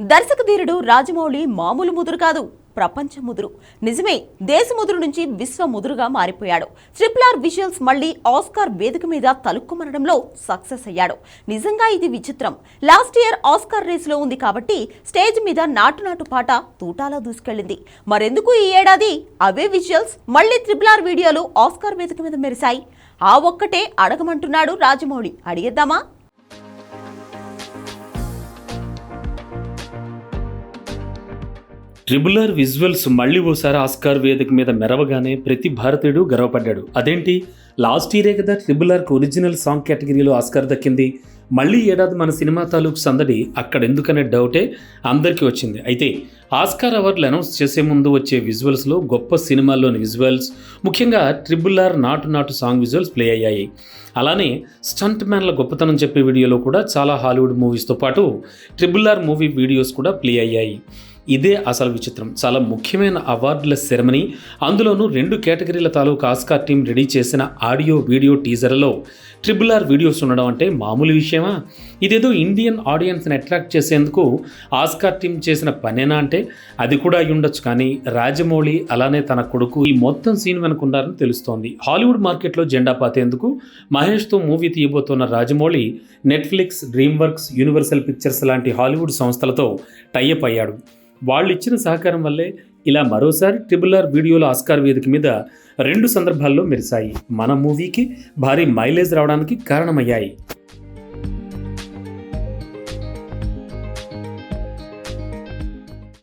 దర్శకధీరుడు రాజమౌళి మామూలు ముదురు కాదు ప్రపంచ ముదురు. నిజమే దేశ ముదురు నుంచి విశ్వ ముదురుగా మారిపోయాడు. ట్రిపుల్ ఆర్ విజువల్స్ మళ్ళీ ఆస్కార్ వేదిక మీద తలుక్కుమనడంలో సక్సెస్ అయ్యాడు. నిజంగా ఇది విచిత్రం. లాస్ట్ ఇయర్ ఆస్కార్ రేసులో ఉంది కాబట్టి స్టేజ్ మీద నాటు నాటు పాట తూటాలా దూసుకెళ్ళింది. మరెందుకు ఈ ఏడాది? అవే విజువల్స్ మళ్ళీ ట్రిపుల్ ఆర్ వీడియోలు ఆస్కార్ వేదిక మీద మెరిశాయి. ఆ ఒక్కటే అడగమంటున్నాడు రాజమౌళి. అడిగేద్దామా? ట్రిబులర్ విజువల్స్ మళ్ళీ ఓసారి ఆస్కార్ వేదిక మీద మెరవగానే ప్రతి భారతీయుడు గర్వపడ్డాడు. అదేంటి? లాస్ట్ ఇయరే కదా ట్రిబులర్కి ఒరిజినల్ సాంగ్ కేటగిరీలో ఆస్కార్ దక్కింది. మళ్ళీ ఏడాది మన సినిమా తాలూకు సందడి అక్కడ ఎందుకనే డౌటే అందరికీ వచ్చింది. అయితే ఆస్కార్ అవార్డులు అనౌన్స్ చేసే ముందు వచ్చే విజువల్స్లో గొప్ప సినిమాల్లోని విజువల్స్ ముఖ్యంగా triple R Naatu Naatu song visuals play అయ్యాయి. అలానే స్టంట్ మ్యాన్ల గొప్పతనం చెప్పే వీడియోలో కూడా చాలా హాలీవుడ్ మూవీస్తో పాటు ట్రిబుల్ ఆర్ మూవీ వీడియోస్ కూడా ప్లే అయ్యాయి. ఇదే అసలు విచిత్రం. చాలా ముఖ్యమైన అవార్డుల సెరమనీ అందులోనూ రెండు కేటగిరీల తాలూకు ఆస్కార్ టీం రెడీ చేసిన ఆడియో వీడియో టీజర్లలో ట్రిపుల్ ఆర్ వీడియోస్ ఉండడం అంటే మామూలు విషయమా? ఇదేదో ఇండియన్ ఆడియన్స్ని అట్రాక్ట్ చేసేందుకు ఆస్కార్ టీం చేసిన పనేనా అంటే? అది కూడా అయి ఉండొచ్చు కానీ రాజమౌళి అలానే తన కొడుకు ఈ మొత్తం సీన్ వెనుకున్నారని తెలుస్తోంది. హాలీవుడ్ మార్కెట్లో జెండా పాతేందుకు మహేష్తో movie తీయబోతున్న Rajamouli Netflix DreamWorks Universal Pictures లాంటి హాలీవుడ్ సంస్థలతో టైఅప్ అయ్యాడు. వాళ్ళు ఇచ్చిన సహకారం వల్లే ఇలా మరోసారి ట్రిబుల్ ఆర్ వీడియోల ఆస్కార్ వేదిక మీద రెండు సందర్భాల్లో మెరిశాయి మన మూవీకి భారీ మైలేజ్ రావడానికి కారణమయ్యాయి.